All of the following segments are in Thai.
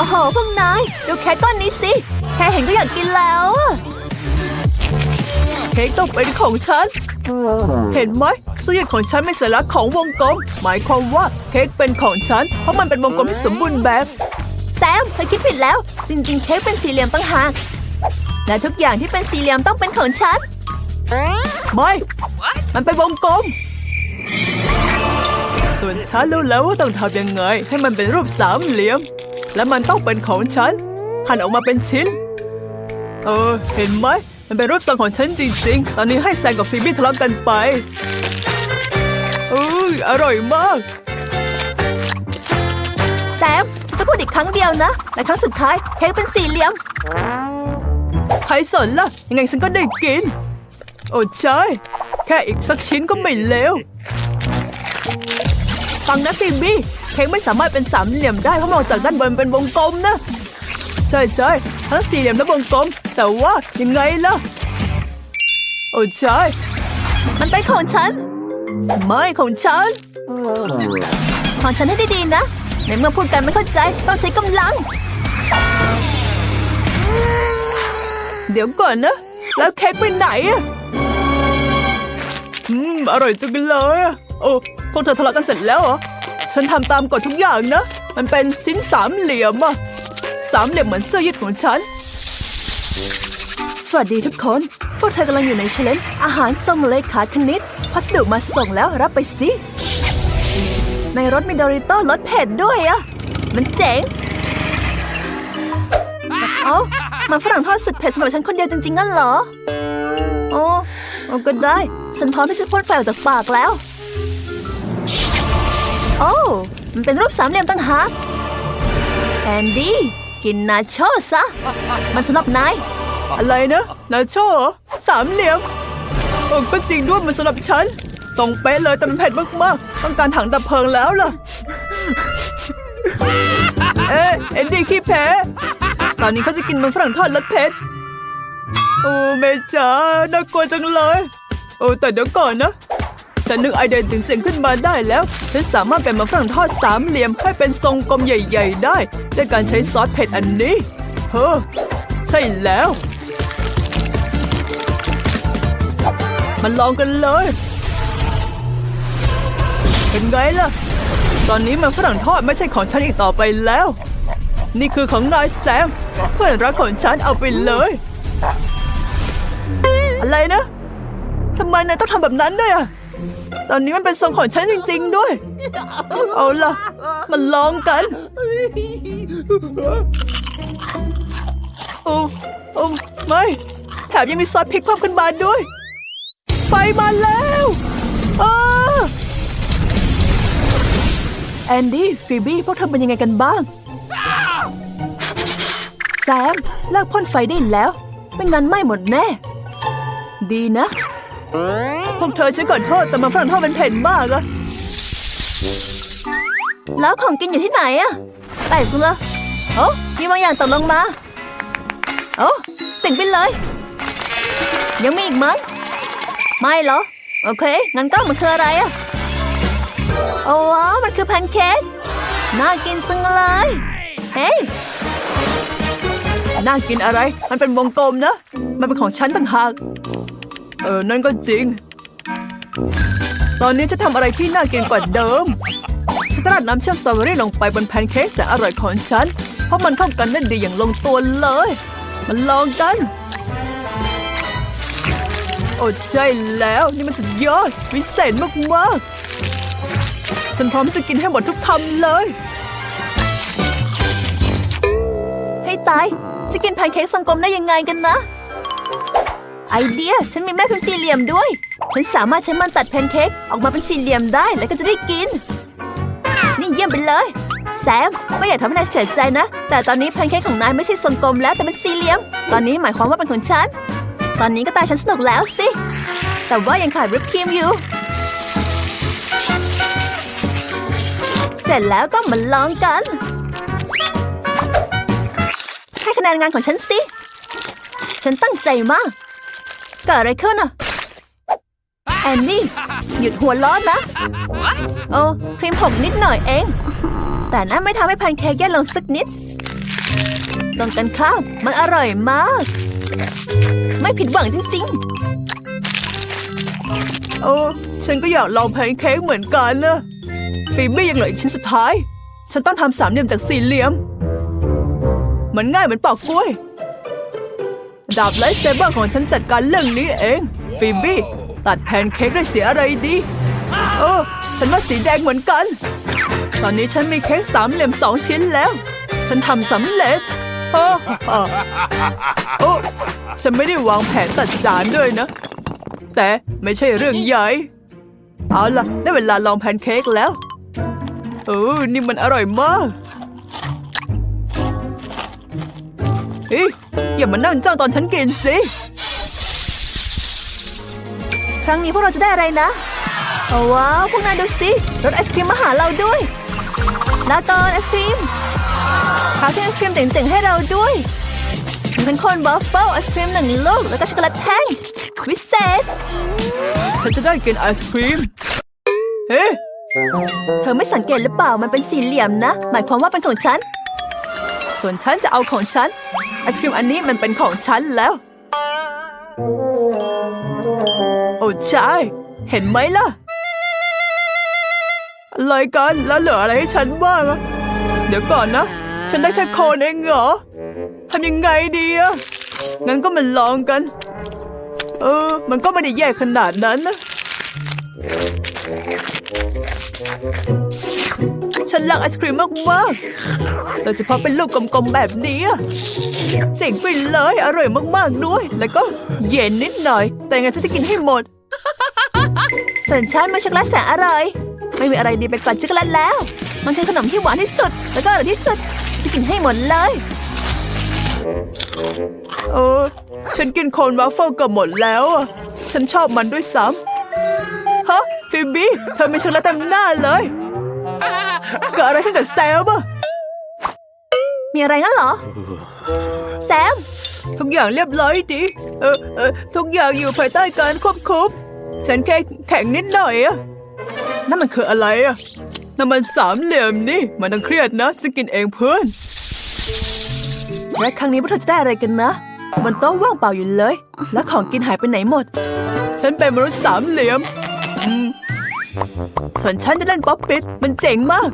โอ้โหพวกนาย ดูเค้กก้อนนี้สิ แค่เห็นก็อยากกินแล้ว เค้กต้องเป็นของฉัน เห็นไหมเสื้อยืดของฉันไม่สัญลักษณ์ของวงกลม หมายความว่าเค้กเป็นของฉัน เพราะมันเป็นวงกลมที่สมบูรณ์แบบ แซมเธอคิดผิดแล้ว จริง ๆ เค้กเป็นสี่เหลี่ยมตั้งหากและทุกอย่างที่เป็นสี่เหลี่ยมต้องเป็นของฉัน ไม่ มันเป็นวงกลม ส่วนฉันรู้แล้วว่าต้องทำยังไง ให้มันเป็นรูปสามเหลี่ยม และมันต้องเป็นของฉัน หั่นออกมาเป็นชิ้น เออ เห็นไหม มันเป็นรูปทรงของฉันจริงๆ ตอนนี้ให้แซงกับฟีบี้ทะเลาะกันไปอุ้ยอร่อยมาก แซมจะพูดอีกครั้งเดียวนะและครั้งสุดท้ายเค้กเป็นสี่เหลี่ยม ใครสนล่ะ ยังไงฉันก็ได้กิน โอ้ใช่ แค่อีกสักชิ้นก็ไม่เลวฟังนะฟิบี้ เค้กไม่สามารถเป็นสามเหลี่ยมได้เพราะมองจากด้านบนเป็นวงกลมนะ ใช่ใช่ทั้งสี่เหลี่ยมและวงกลม แต่ว่ายังไงล่ะ โอ้ใช่ มันเป็นของฉัน ไม่ของฉัน ของฉันให้ดีๆนะ ในเมื่อพูดกันไม่เข้าใจต้องใช้กำลัง เดี๋ยวก่อนนะ แล้วเค้กไปไหนอะอืม อร่อยจังเลยอะโอ้พวกเธอทะเลาะกันเสร็จแล้วเหรอ ฉันทำตามกฎทุกอย่างนะ มันเป็นชิ้นสามเหลี่ยมอะสามเหลี่ยมเหมือนเสื้อยืดของฉัน สวัสดีทุกคน พวกเธอกำลังอยู่ในเชลนอาหารส่งเลขาคณิต พัสดุมาส่งแล้วรับไปสิ ในรถมีดอริโต้รสเผ็ดด้วยอะมันเจ๋งเอ้ามันฝรั่งทอดสุดเผ็ดสำหรับฉันคนเดียวจริงๆงั้นเหรออ้โอ้ก็ได้ ฉันพร้อมที่จะพ่นไฟออกจากปากแล้ว โอ้มันเป็นรูปสามเหลี่ยมตั้งหากแอนดี้กินนาโชซะ มันสำหรับนาย อะไรนะนาโชสามเหลี่ยมโอ้ก็จริงด้วยมันสำหรับฉันตรงเป๊ะเลยแต่มันเผ็ดมากๆต้องการถังดับเพลิงแล้วล่ะ เอ๊ะเอ็นดี้ขี้แพ้ตอนนี้เขาจะกินมันฝรั่งทอดรสเผ็ดโอ้เมจ๋าน่ากลัวจังเลย โอ้แต่เดี๋ยวก่อนนะ ฉันนึกไอเดียถึงเสียงขึ้นมาได้แล้ว ฉันสามารถเป็นมันฝรั่งทอดสามเหลี่ยมให้เป็นทรงกลมใหญ่ ๆ ได้ด้วยการใช้ซอสเผ็ดอันนี้ เฮ้อใช่แล้วมาลองกันเลย เป็นไงล่ะ ตอนนี้มันฝรั่งทอดไม่ใช่ของฉันอีกต่อไปแล้ว นี่คือของนายแซมเพื่อนรักของฉันเอาไปเลย อะไรนะทำไมนายต้องทำแบบนั้นด้วยอะ ตอนนี้มันเป็นทรงของฉันจริง ๆ ด้วย เอาล่ะ มันลองกัน โอ้โอ้ไม่ แถมยังมีซอสพริกเพิ่มขึ้นมาด้วย ไฟมาแล้วอแอนดี้ฟีบี้พวกเธอเป็นยังไงกันบ้าง แซมเลิกพ่นไฟได้แล้ว ไม่งั้นไหม้หมดแน่ ดีนะ พวกเธอฉันขอโทษแต่มันฝรั่งทอดเป็นเผ็ดมากอะแล้วของกินอยู่ที่ไหนอะแปลกจังเลยโอ้มีบางอย่างตกลงมาโอ้สิ่งไปเลย ยังมีอีกมั้งไม่เหรอ โอเค งั้นก็มันคืออะไรอะโอ้ว้าวมันคือแพนเค้กน่ากินจังเลย เฮ้ยน่ากินอะไร มันเป็นวงกลมนะ มันเป็นของฉันต่างหาก เออ นั่นก็จริง ตอนนี้จะทำอะไรที่น่ากินกว่าเดิม ฉันราดน้ำเชื่อมสตรอเบอรี่ลงไปบนแพนเค้กแสนอร่อยของฉัน เพราะมันเข้ากันได้ดีอย่างลงตัวเลย มันลองกัน โอ้ใช่แล้วนี่มันสุดยอด วิเศษมากๆ ฉันพร้อมที่จะกินให้หมดทุกคำเลย ให้ตายจะกินแพนเค้กทรงกลมได้ยังไงกันนะ ไอเดีย ฉันมีแม่พิมพ์สี่เหลี่ยมด้วย ฉันสามารถใช้มันตัดแพนเค้กออกมาเป็นสี่เหลี่ยมได้แล้วก็จะได้กิน นี่เยี่ยมไปเลย แซม ไม่อยากทำให้นายเสียใจนะ แต่ตอนนี้แพนเค้กของนายไม่ใช่ทรงกลมแล้วแต่เป็นสี่เหลี่ยม ตอนนี้หมายความว่าเป็นของฉัน ตอนนี้ก็ตายฉันสนุกแล้วสิ แต่ว่ายังขาดวิปครีมอยู่ เสร็จแล้วก็มาลองกัน ให้คะแนนงานของฉันสิ ฉันตั้งใจมาก เกิดอะไรขึ้นอะแอนนี่ หยุดหัวร้อนนะ โอ้ครีมผงนิดหน่อยเอง แต่นั่นไม่ทำให้แพนเค้กแย่ลงสักนิดตรงกันข้ามมันอร่อยมาก ไม่ผิดหวังจริงๆ โอ้ฉันก็อยากลองแพนเค้กเหมือนกันนะฟีบี้ยังเหลืออีกชิ้นสุดท้าย ฉันต้องทำสามเหลี่ยมจากสี่เหลี่ยม มันง่ายเหมือนปอกกล้วย ดาบไลท์เซเบอร์ของฉันจัดการเรื่องนี้เองฟีบี้ ตัดแพนเค้กได้เสียอะไรดี เออ ฉันว่าสีแดงเหมือนกัน ตอนนี้ฉันมีเค้กสามเหลี่ยมสองชิ้นแล้ว ฉันทำสำเร็จโอ้โอ้โอ้ฉันไม่ได้วางแผนตัดจานด้วยนะ แต่ไม่ใช่เรื่องใหญ่ เอาล่ะ ได้เวลาลองแพนเค้กแล้ว โอ้นี่มันอร่อยมาก เฮ้ยอย่ามานั่งจ้องตอนฉันกินสิ ครั้งนี้พวกเราจะได้อะไรนะโอ้ว้าวพวกนายดูสิรถไอศครีมมาหาเราด้วยลาก่อนไอศครีมหาเครื่องไอศครีมเจ๋งๆให้เราด้วยมีเป็นคนบัฟเฟิลไอศครีมหนึ่งลูกแล้วก็ช็อกโกแลตแท่งวิเศษฉันจะได้กินไอศครีมเฮ้เธอไม่สังเกตหรือเปล่ามันเป็นสี่เหลี่ยมนะ หมายความว่าเป็นของฉัน ส่วนฉันจะเอาของฉัน ไอศครีมอันนี้มันเป็นของฉันแล้ว โอ้ใช่ เห็นไหมล่ะอะไรกันแล้วเหลืออะไรให้ฉันบ้างอะเดี๋ยวก่อนนะ ฉันได้แค่โคนเองเหรอทำยังไงดีอะงั้นก็มาลองกัน เออ มันก็ไม่ได้แย่ขนาดนั้นนะ ฉันรักไอศครีมมากๆโดยเฉพาะเป็นลูกกลมๆแบบนี้เจ๋งไปเลยอร่อยมากๆด้วย แล้วก็เย็นนิดหน่อย แต่งั้นฉันจะกินให้หมดส่วนฉันมันช็อกโกแลตแสนอร่อยไม่มีอะไรดีไปกว่าช็อกโกแลตแล้ว มันคือขนมที่หวานที่สุด แล้วก็อร่อยที่สุดจะกินให้หมดเลยเออฉันกินโคนวาฟเฟิลเกือบหมดแล้วอะฉันชอบมันด้วยซ้ำฮะฟิบบี้เธอไมีช็อกโกแลตเต็มหน้าเลย เกิดอะไรขึ้นกับแซมอะมีอะไรงั้นเหรอ แซม ทุกอย่างเรียบร้อยดี เออเออทุกอย่างอยู่ภายใต้การควบคุม ฉันแค่แข็งนิดหน่อยอะนั่นมันคืออะไรอะนั่นมันสามเหลี่ยมนี่ มันต้องเครียดนะ จะกินเองเพื่อนและครั้งนี้พวกเธอจะได้อะไรกันนะบนโต๊ะว่างเปล่าอยู่เลย แล้วของกินหายไปไหนหมด ฉันเป็นมนุษย์สามเหลี่ยมอืม ส่วนฉันจะเล่นป๊อปปิดมันเจ๋งมาก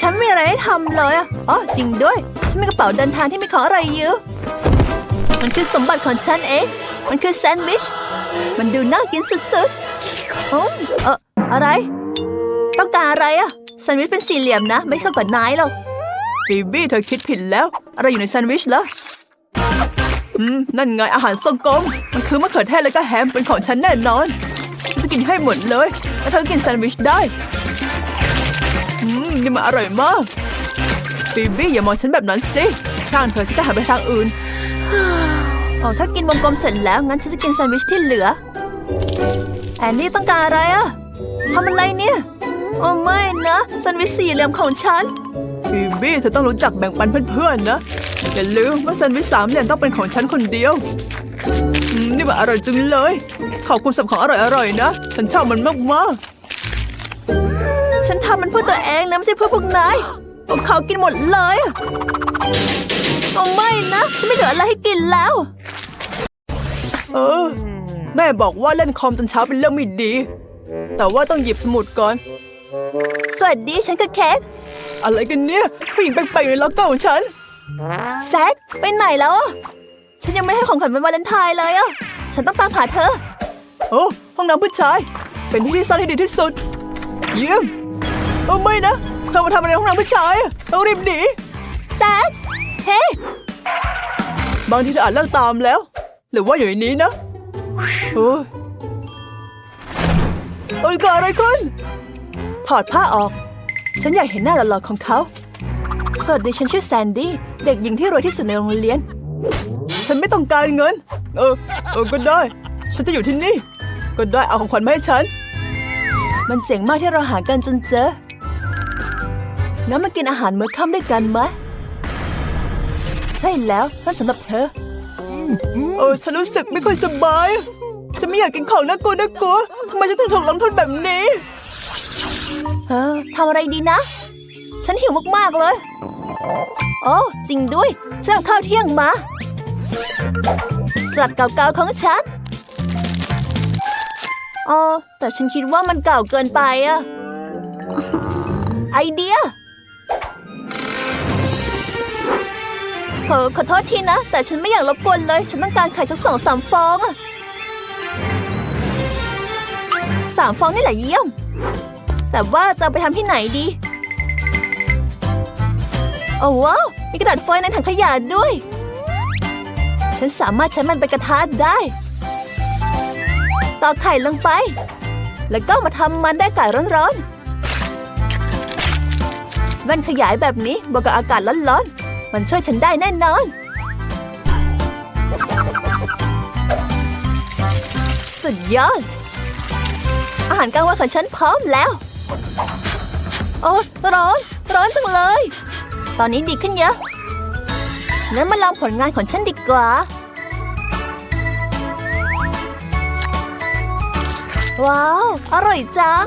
ฉันไม่มีอะไรให้ทำเลยอะอ๋อจริงด้วย ฉันมีกระเป๋าเดินทางที่มีของอะไรเยอะ มันคือสมบัติของฉันเอง มันคือแซนด์วิช มันดูน่ากินสุดๆอืมเอออะไร ต้องการอะไรอะแซนด์วิชเป็นสี่เหลี่ยมนะ ไม่เข้ากับนายหรอกฟีบี้เธอคิดผิดแล้ว อะไรอยู่ในแซนด์วิชเหรออืม นั่นไงอาหารทรงกลม มันคือมะเขือเทศแล้วก็แฮมเป็นของฉันแน่นอน จะกินให้หมดเลย แล้วเธอกินแซนด์วิชได้อืมนี่มันอร่อยมากฟีบี้อย่ามองฉันแบบนั้นสิช่างเธอฉันจะหาไปทางอื่นอ๋อถ้ากินวงกลมเสร็จแล้วงั้นฉันจะกินแซนด์วิชที่เหลือแอนนี่ต้องการอะไรอะทำอะไรเนี่ยโอ้ไม่นะแซนด์วิชสี่เหลี่ยมของฉันฟีบี้เธอต้องรู้จักแบ่งปันเพื่อนๆนะอย่าลืมว่าแซนด์วิชสามเหลี่ยมต้องเป็นของฉันคนเดียวอืมนี่มันอร่อยจังเลย ขอบคุณสำหรับของอร่อยๆนะ ฉันชอบมันมากๆ ฉันทำมันเพื่อตัวเองนะไม่ใช่เพื่อพวกนายพวกเขากินหมดเลยโอ้ไม่นะฉันไม่เหลืออะไรให้กินแล้ว เออ แม่บอกว่าเล่นคอมจนเช้าเป็นเรื่องไม่ดี แต่ว่าต้องหยิบสมุดก่อน สวัสดีฉันคือเคทอะไรกันเนี่ยผู้หญิงแปลกๆในล็อกเกอร์ของฉันแซคไปไหนแล้วอะฉันยังไม่ให้ของขวัญวันวาเลนไทน์เลยอะฉันต้องตามหาเธอ โอ้ห้องน้ำผู้ชาย เป็นที่ที่ซ่อนที่ดีที่สุด เยี่ยมโอ้ไม่นะเธอมาทำอะไรในห้องน้ำผู้ชายอะต้องรีบหนีแซคเฮ้บางทีเธออาจเลิกตามแล้ว หรือว่าอยู่ในนี้นะโอ้ยโอ้ยเกิดอะไรขึ้นถอดผ้าออก ฉันอยากเห็นหน้าหล่อๆของเขา สวัสดีฉันชื่อแซนดี้ เด็กหญิงที่รวยที่สุดในโรงเรียน ฉันไม่ต้องการเงิน เออ เออก็ได้ ฉันจะอยู่ที่นี่ ก็ได้เอาของขวัญมาให้ฉัน มันเจ๋งมากที่เราหากันจนเจอ งั้นมากินอาหารมื้อค่ำด้วยกันไหมใช่แล้วนั่นสำหรับเธอ เออฉันรู้สึกไม่ค่อยสบาย ฉันไม่อยากกินของน่ากลัวน่ากลัวทำไมฉันถึงถูกลงโทษแบบนี้เออทำอะไรดีนะ ฉันหิวมากๆเลย โอ้จริงด้วย ฉันเอาข้าวเที่ยงมาสลัดเก่าๆของฉัน อ๋อแต่ฉันคิดว่ามันเก่าเกินไปอะไอเดีย ขอขอโทษทีนะ แต่ฉันไม่อยากรบกวนเลย ฉันต้องการไข่สักสองสามฟองอะสามฟองนี่แหละเยี่ยม แต่ว่าจะเอาไปทำที่ไหนดี โอ้ว้าวมีกระดาษฟอยล์ในถังขยะด้วย ฉันสามารถใช้มันเป็นกระทะได้ ตอกไข่ลงไป แล้วก็มาทำมันได้ไก่ร้อนๆแว่นขยายแบบนี้บวกกับอากาศร้อนๆ มันช่วยฉันได้แน่นอน สุดยอด อาหารกลางวันของฉันพร้อมแล้ว โอ้ร้อน ร้อนจังเลย ตอนนี้ดีขึ้นเยอะงั้นมาลองผลงานของฉันดีกว่า ว้าว อร่อยจัง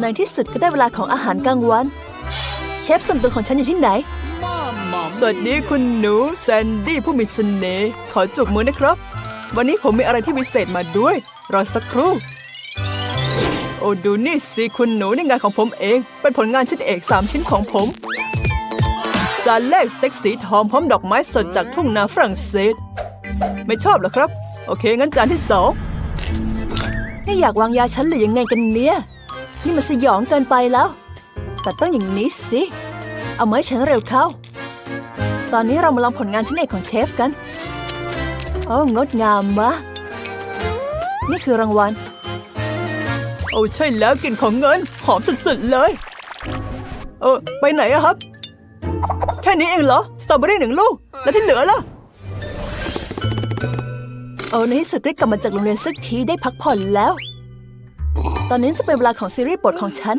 ในที่สุดก็ได้เวลาของอาหารกลางวัน เชฟส่วนตัวของฉันอยู่ที่ไหน สวัสดีคุณหนูแซนดี้ผู้มีเสน่ห์ขอจุบมือนะครับ วันนี้ผมมีอะไรที่พิเศษมาด้วย รอสักครู่ โอ้ดูนี่สิคุณหนูนี่งานของผมเอง เป็นผลงานชิ้นเอกสามชิ้นของผมจานแรกสเต็กสีทองพร้อมดอกไม้สดจากทุ่งนาฝรั่งเศส ไม่ชอบเหรอครับ โอเค งั้นจานที่สองนี่อยากวางยาฉันหรือยังไงกันเนี่ย นี่มันสยองเกินไปแล้ว แต่ต้องอย่างนี้สิ เอามาให้ฉันเร็วเข้า ตอนนี้เรามาลองผลงานชิ้นเอกของเชฟกัน โอ้งดงามมากนี่คือรางวัล โอ้ใช่แล้วกลิ่นของเงิน หอมสุดๆเลย เออ ไปไหนอะครับ แค่นี้เองเหรอ สตรอเบอรี่หนึ่งลูก แล้วที่เหลือล่ะ โอ้ในที่สุดได้กลับมาจากโรงเรียนสักทีได้พักผ่อนแล้ว ตอนนี้จะเป็นเวลาของซีรีส์โปรดของฉัน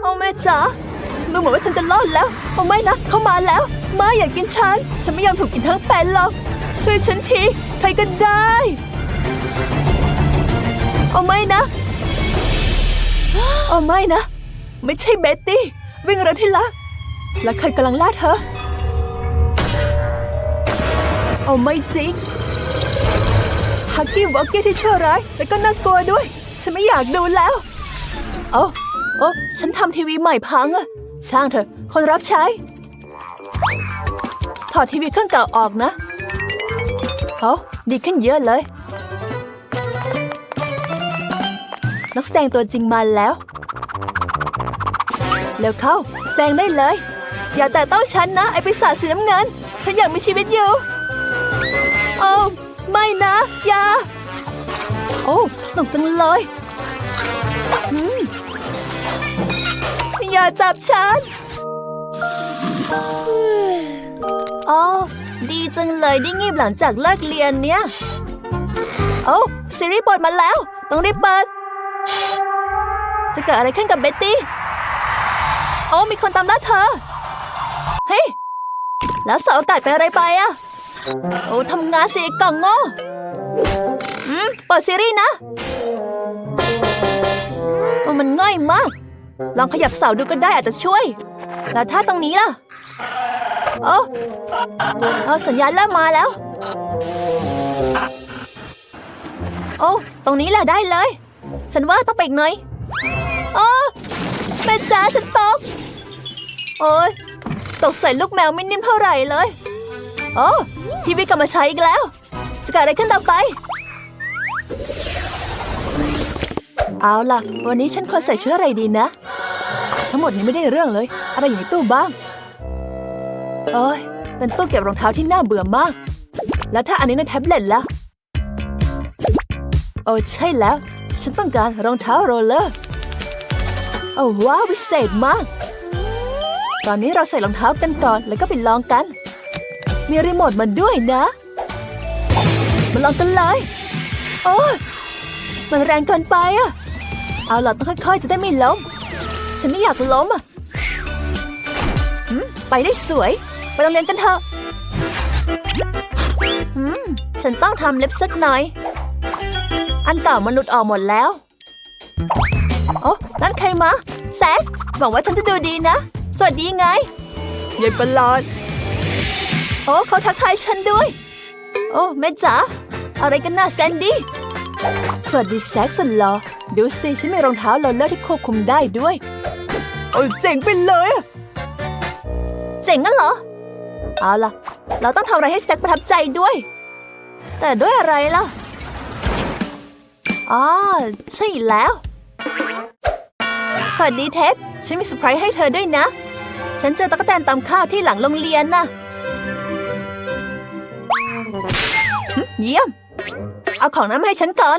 โอ้แม่จ๋าดูเหมือนว่าฉันจะรอดแล้วโอ้ไม่นะ เขามาแล้ว มาอย่ากินฉัน ฉันไม่ยอมถูกกินทั้งเป็นหรอก ช่วยฉันที ใครก็ได้โอ้ไม่นะโอ้ไม่นะ ไม่ใช่เบ็ตตี้ วิ่งเร็วที่รักและใครกำลังล่าเธอ โอ้ไม่จริงฮักกี้วอกกี้ที่ชั่วร้ายแล้วก็น่ากลัวด้วย ฉันไม่อยากดูแล้ว โอ้โอ้ฉันทำทีวีใหม่พังอะช่างเถอะ คนรับใช้ ถอดทีวีเครื่องเก่าออกนะโอ้ดีขึ้นเยอะเลย นักแสดงตัวจริงมาแล้วเร็วเข้า แสดงได้เลย อย่าแต่ต้องฉันนะ ไอปีศาจสีน้ำเงิน ฉันอยากมีชีวิตอยู่ โอ้ไม่นะอย่าโอ้สนุกจังเลยอย่าจับฉันอ๋อดีจังเลยได้งีบหลังจากเลิกเรียนเนี่ย โอ้ซีรีส์เปิดมาแล้ว ต้องรีบเปิด จะเกิดอะไรขึ้นกับเบ็ตตี้ โอ้มีคนตามล่าเธอ เฮ้ย แล้วเสาอากาศเป็นอะไรไปอะ โอ้ทำงานสิไอ้กล่องโง่อืมเปิดซีรีส์นะมันง่ายมาก ลองขยับเสาดูก็ได้อาจจะช่วย แล้วถ้าตรงนี้ล่ะโอ้เอาสัญญาณเริ่มมาแล้ว โอ้ตรงนี้แหละได้เลย ฉันว่าต้องไปอีกหน่อยโอ้แม่จ๋าฉันตก โอ้ยตกใส่ลูกแมวไม่นิ่มเท่าไหร่เลย โอ้ ที่วีกลับมาใช้อีกแล้ว จะเกิดอะไรขึ้นต่อไป เอาล่ะ วันนี้ฉันควรใส่ชุดอะไรดีนะ ทั้งหมดนี้ไม่ได้เรื่องเลย อะไรอยู่ในตู้บ้างโอ้ยเป็นตู้เก็บรองเท้าที่น่าเบื่อมาก แล้วถ้าอันนี้ในแท็บเล็ตล่ะ โอ้ใช่แล้ว ฉันต้องการรองเท้าโรลเลอร์ โอ้ว้าววิเศษมาก ตอนนี้เราใส่รองเท้ากันก่อนแล้วก็ไปลองกัน มีรีโมทมาด้วยนะ มาลองกันเลย โอ้มันแรงเกินไปอะเอาล่ะต้องค่อยๆ จะได้ไม่ล้ม ฉันไม่อยากล้มอะไปได้สวย ไปโรงเรียนกันเถอะฉันต้องทำเล็บสักหน่อย อันเก่ามนหลุดออกหมดแล้ว โอ้นั่นใครมา แซคหวังว่าฉันจะดูดีนะ สวัสดีไงยายประหลาด อ้เขาทักทายฉันด้วย โอ้แม่จ๋าอะไรกันน่ะแซนดี้สวัสดีแซคสุดหล่อดูสิฉันมีรองเท้าโรลเลอร์ที่ควบคุมได้ด้วย โอ้ยเจ๋งไปเลยอะเจ๋งงั้นเหรอ เอาล่ะ เราต้องทำอะไรให้แซคประทับใจด้วย แต่ด้วยอะไรล่ะอ๋อใช่แล้ว สวัสดีเท็ดฉันมีเซอร์ไพรส์ให้เธอด้วยนะ ฉันเจอตะกั่วแตนตำข้าวที่หลังโรงเรียนน่ะ เยี่ยม เอาของนั้นมาให้ฉันก่อน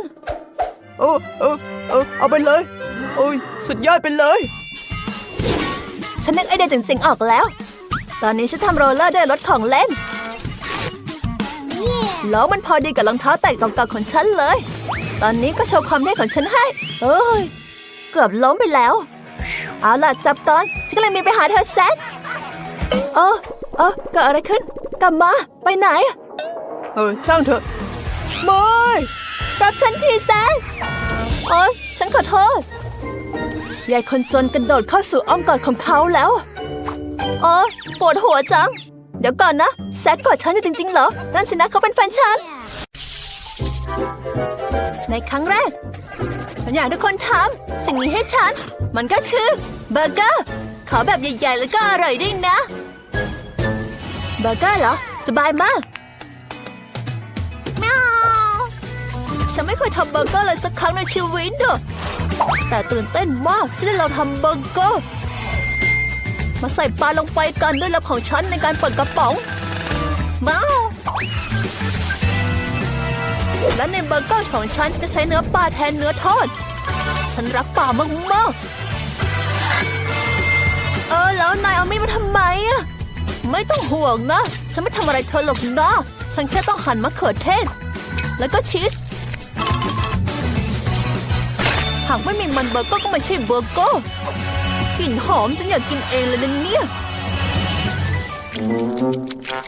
โอ้โอ้โอ้เอาไปเลย โอ้ย สุดยอดไปเลย ฉันนึกไอเดียเจ๋งๆออกแล้ว ตอนนี้ฉันทำโรลเลอร์ด้วยรถของเล่นแล้วมันพอดีกับรองเท้าแตะเก่าๆของฉันเลย ตอนนี้ก็โชว์ความเท่ของฉันให้เอ้ย เกือบล้มไปแล้ว เอาล่ะจับตอน ฉันก็เลยมีไปหาเธอแซกเออเออเกิดอะไรขึ้น กลับมา ไปไหน เออช่างเถอะไม่รับฉันทีแซกโอ้ยฉันขอโทษยายคนจนกระโดดเข้าสู่อ้อมกอดของเขาแล้วโอ้ปวดหัวจัง เดี๋ยวก่อนนะแซกกอดฉันอยู่จริงๆเหรอ นั่นสินะเขาเป็นแฟนฉัน ในครั้งแรก ฉันอยากให้ทุกคนทำสิ่งนี้ให้ฉัน มันก็คือเบอร์เกอร์ขอแบบใหญ่ๆ แล้วก็อร่อยด้วยนะ เบอร์เกอร์เหรอ สบายมาก ฉันไม่เคยทำเบอร์เกอร์เลยสักครั้งในชีวิตอะแต่ตื่นเต้นมากที่เราทำเบอร์เกอร์มาใส่ปลาลงไปกันด้วยลับของฉันในการเปิดกระป๋องมาและในเบอร์เกอร์ของฉันฉันจะใช้เนื้อปลาแทนเนื้อทอด ฉันรักปลามากๆ เออแล้วนายเอามีดมาทำไมอะไม่ต้องห่วงนะ ฉันไม่ทำอะไรเธอหรอกนะ ฉันแค่ต้องหั่นมะเขือเทศ แล้วก็ชีส หากไม่มีมันเบอร์เกอร์ก็ไม่ใช่เบอร์เกอร์กลิ่นหอมฉันอยากกินเองเลยนะเนี่ย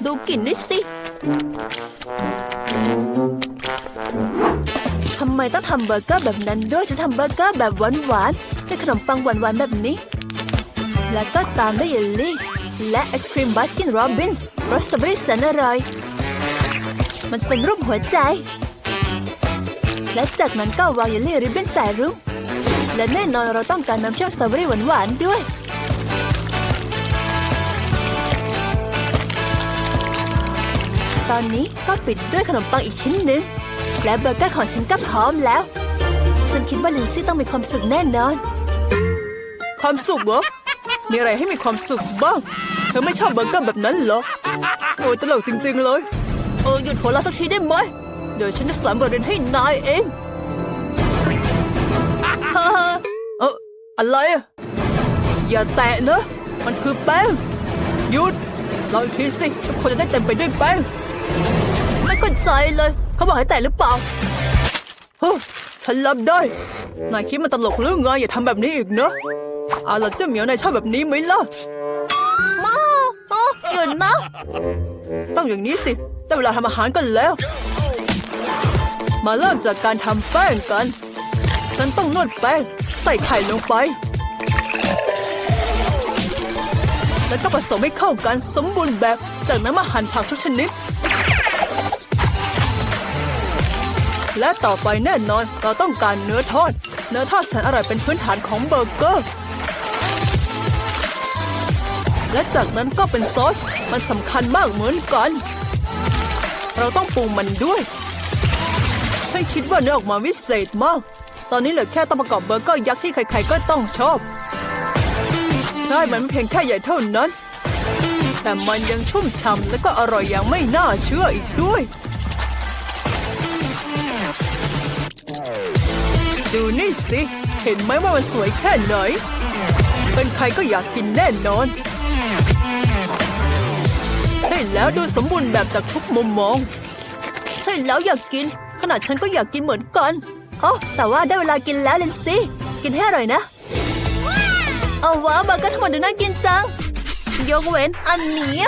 ดูกลิ่นนี่สิ ทำไมต้องทำเบอร์เกอร์แบบนั้นด้วยฉันทำเบอร์เกอร์แบบหวานๆด้วยขนมปังหวานๆแบบนี้ แล้วก็ตามด้วยเยลลี่ และไอศครีมบัสกินโรบินส์รสสตรอเบอรี่แสนอร่อย มันจะเป็นรูปหัวใจ และจากนั้นก็วางเยลลี่ริบบิ้นใส่รุ้ง และแน่นอนเราต้องการน้ำเชื่อมสตรอเบอรี่หวานๆด้วย ตอนนี้ก็ปิดด้วยขนมปังอีกชิ้นหนึ่ง และเบอร์เกอร์ของฉันก็พร้อมแล้ว ฉันคิดว่าลินซี่ต้องมีความสุขแน่นอน ความสุขเหรอ มีอะไรให้มีความสุขบ้าง เธอไม่ชอบเบอร์เกอร์แบบนั้นเหรอ โอ้ยตลกจริง ๆ เลย เออหยุดหัวเราะสักทีได้ไหม เดี๋ยวฉันจะสอนบทเรียนให้นายเองฮ่าฮ่า เอออะไรอะอย่าแตะนะ มันคือแป้งหยุดลองอีกทีสิทุกคนจะได้เต็มไปด้วยแป้งไม่เข้าใจเลย เขาบอกให้แตะหรือเปล่าเฮ้ฉันรับได้ นายคิดมันตลกหรือไงอย่าทำแบบนี้อีกนะอาล่ะเจ้าเหมียวนายชอบแบบนี้ไหมล่ะมาโอ้หยุดนะ ต้องอย่างนี้สิได้เวลาทำอาหารกันแล้ว มาเริ่มจากการทำแป้งกัน ฉันต้องนวดแป้งใส่ไข่ลงไป แล้วก็ผสมให้เข้ากันสมบูรณ์แบบ จากนั้นมาหั่นผักทุกชนิด และต่อไปแน่นอนเราต้องการเนื้อทอด เนื้อทอดแสนอร่อยเป็นพื้นฐานของเบอร์เกอร์และจากนั้นก็เป็นซอส มันสำคัญมากเหมือนกัน เราต้องปรุงมันด้วย ฉันคิดว่าเนื้อออกมาวิเศษมาก ตอนนี้เหลือแค่ต้องประกอบเบอร์เกอร์ยักษ์ที่ใครๆก็ต้องชอบ ใช่มันไม่เพียงแค่ใหญ่เท่านั้น แต่มันยังชุ่มฉ่ำและก็อร่อยอย่างไม่น่าเชื่ออีกด้วย ดูนี่สิ เห็นไหมว่ามันสวยแค่ไหน เป็นใครก็อยากกินแน่นอน ใช่แล้วดูสมบูรณ์แบบจากทุกมุมมอง ใช่แล้วอยากกิน ขนาดฉันก็อยากกินเหมือนกัน โอ้แต่ว่าได้เวลากินแล้วลินซี่กินให้อร่อยนะเอาว้าเบอร์เกอร์ทั้งหมดดูน่ากินจังยกเว้นอันนี้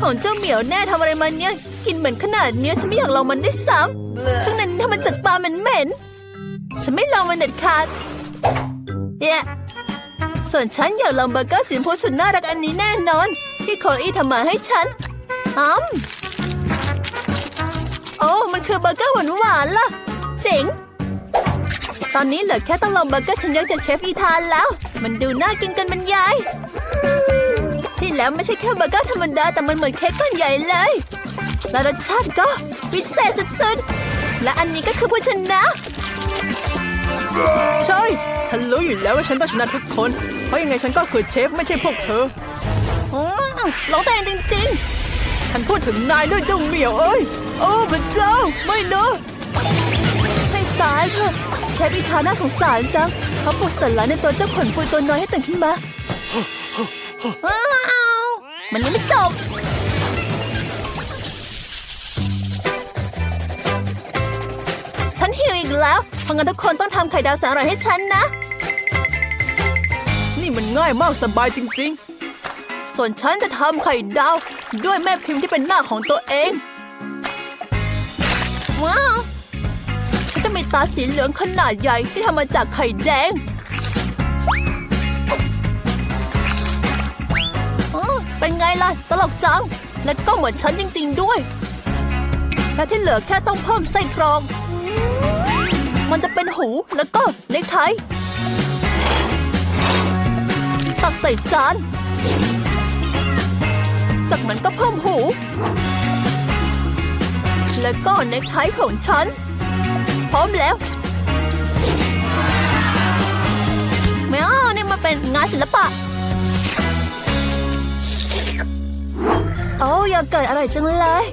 ของเจ้าเหมียวแน่ทำอะไรมันเนี่ย กินเหมือนขนาดเนี้ยฉันไม่อยากลองมันได้ซ้ำข้างในนี่ทำมันจากปลาเหม็นฉันไม่ลองมันเด็ดขาดเย้ส่วนฉันอยากลองเบอร์เกอร์สีมพูสุดน่ารักอันนี้แน่นอน ที่โคอี้ทำมาให้ฉันอืมโอ้มันคือเบอร์เกอร์หวานๆล่ะ เจ๋ง ตอนนี้เหลือแค่ต้องลองเบอร์เกอร์ชั้นยักษ์จากเชฟอีธานแล้ว มันดูน่ากินกันบรรยายที่แล้วไม่ใช่แค่เบอร์เกอร์ธรรมดาแต่มันเหมือนเค้กก้อนใหญ่เลย และรสชาติก็พิเศษสุดๆ และอันนี้ก็คือผู้ชนะใช่ ฉันรู้อยู่แล้วว่าฉันต้องชนะทุกคน เพราะยังไงฉันก็คือเชฟไม่ใช่พวกเธออืมร้องแต่งจริงฉันพูดถึงนายด้วยเจ้าเหมียวเอ้ย โอ้พระเจ้า ไม่นะๆให้ตาย เชฟอีธาน่าสงสารจังเขาปลุกสันหลังในตัวเจ้าขนปุยตัวน้อยให้ตื่นขึ้นมาอ้าวมันยังไม่จบฉันหิวอีกแล้วเพราะงั้นทุกคนต้องทำไข่ดาวแสนอร่อยให้ฉันนะ นี่มันง่ายมากสบายจริง ๆ ส่วนฉันจะทำไข่ดาว ด้วยแม่พิมพ์ที่เป็นหน้าของตัวเอง ว้าว ตาสีเหลืองขนาดใหญ่ที่ทำมาจากไข่แดงอ๋อเป็นไงล่ะ ตลกจัง และก็เหมือนฉันจริง ๆด้วย และที่เหลือแค่ต้องเพิ่มไส้กรอง มันจะเป็นหูแล้วก็เนคไทตักใส่จาน จากนั้นก็เพิ่มหู แล้วก็เนคไทของฉัน พร้อมแล้วไม่เอานี่มันเป็นงานศิลปะ โอ้ยาเกิดอร่อยจังเลย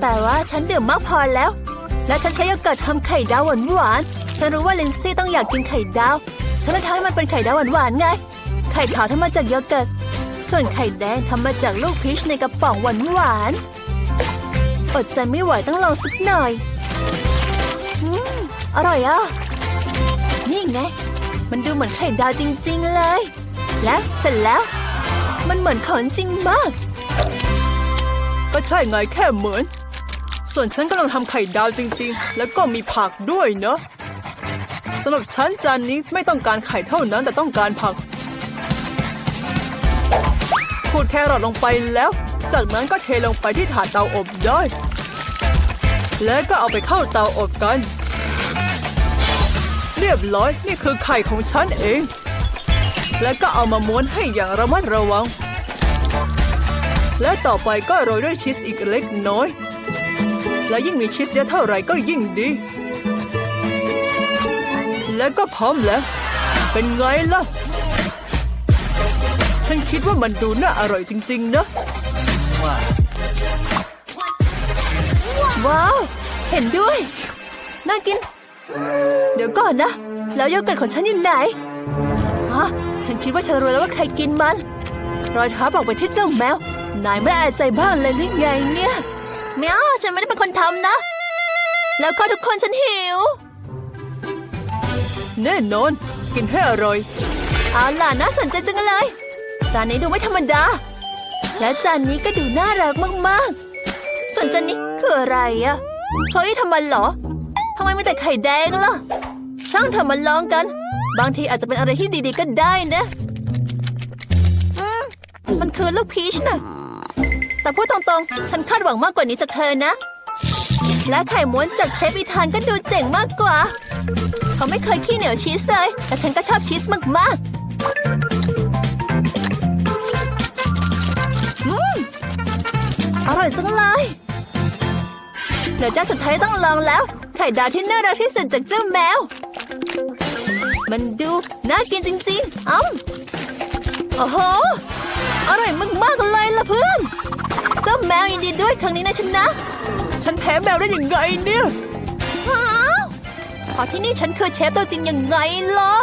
แต่ว่าฉันดื่มมากพอแล้ว และฉันใช้โยเกิร์ตทำไข่ดาวหวานๆฉันรู้ว่าลินซี่ต้องอยากกินไข่ดาว ฉันเลยทำให้มันเป็นไข่ดาวหวานๆไง ไข่ขาวทำมาจากโยเกิร์ตส่วนไข่แดงทำมาจากลูกพีชในกระป๋องหวานหวานอดใจไม่ไหวต้องลองสักหน่อย อร่อยอะ นี่ไง มันดูเหมือนไข่ดาวจริง ๆ เลย แล้วเสร็จแล้ว มันเหมือนของจริงมาก ก็ใช่ไงแค่เหมือน ส่วนฉันกำลังทำไข่ดาวจริง ๆ แล้วก็มีผักด้วยเนอะสำหรับฉันจานนี้ไม่ต้องการไข่เท่านั้นแต่ต้องการผักขูดแครอทลงไปแล้ว จากนั้นก็เทลงไปที่ถาดเตาอบได้ และก็เอาไปเข้าเตาอบกัน เรียบร้อยนี่คือไข่ของฉันเอง แล้วก็เอามาม้วนให้อย่างระมัดระวัง และต่อไปก็โรยด้วยชีสอีกเล็กน้อย และยิ่งมีชีสเยอะเท่าไหร่ก็ยิ่งดี แล้วก็พร้อมแล้ว เป็นไงล่ะ ฉันคิดว่ามันดูน่าอร่อยจริง ๆ นะ ว้าว เห็นด้วย น่ากิน เดี๋ยวก่อนนะ แล้วโยเกิร์ตของฉันอยู่ไหนฮะฉันคิดว่าฉันรู้แล้วว่าใครกินมัน รอยเท้าบอกไปที่เจ้าแมว นายไม่อายใจบ้างเลยหรือไงเนี่ยแมวฉันไม่ได้เป็นคนทำนะ แล้วก็ทุกคนฉันหิว แน่นอน กินให้อร่อย เอาล่ะน่าสนใจจังเลย จานนี้ดูไม่ธรรมดา และจานนี้ก็ดูน่ารักมากๆ ส่วนจานนี้คืออะไรอะเฮ้ยทำมันเหรอทำไมมีแต่ไข่แดงล่ะ ช่างทำมันลองกัน บางทีอาจจะเป็นอะไรที่ดีๆก็ได้นะอืมมันคือลูกพีชนะแต่พูดตรงๆ ฉันคาดหวังมากกว่านี้จากเธอนะ และไข่ม้วนจากเชฟอีธานก็ดูเจ๋งมากกว่า เขาไม่เคยขี้เหนียวชีสเลย แต่ฉันก็ชอบชีสมากๆ อืม อร่อยจังเลย เดี๋ยวเจ้าสุดท้ายต้องลองแล้ว ไข่ดาวที่น่ารักที่สุดจากเจ้าแมว มันดูน่ากินจริงๆอ้ำโอ้โห อร่อยมากๆเลยล่ะเพื่อน เจ้าแมวยินดีด้วยครั้งนี้นะฉันนะ ฉันแพ้แมวได้ยังไงเนี่ยพอที่นี่ฉันคือเชฟตัวจริงยังไงล่ะ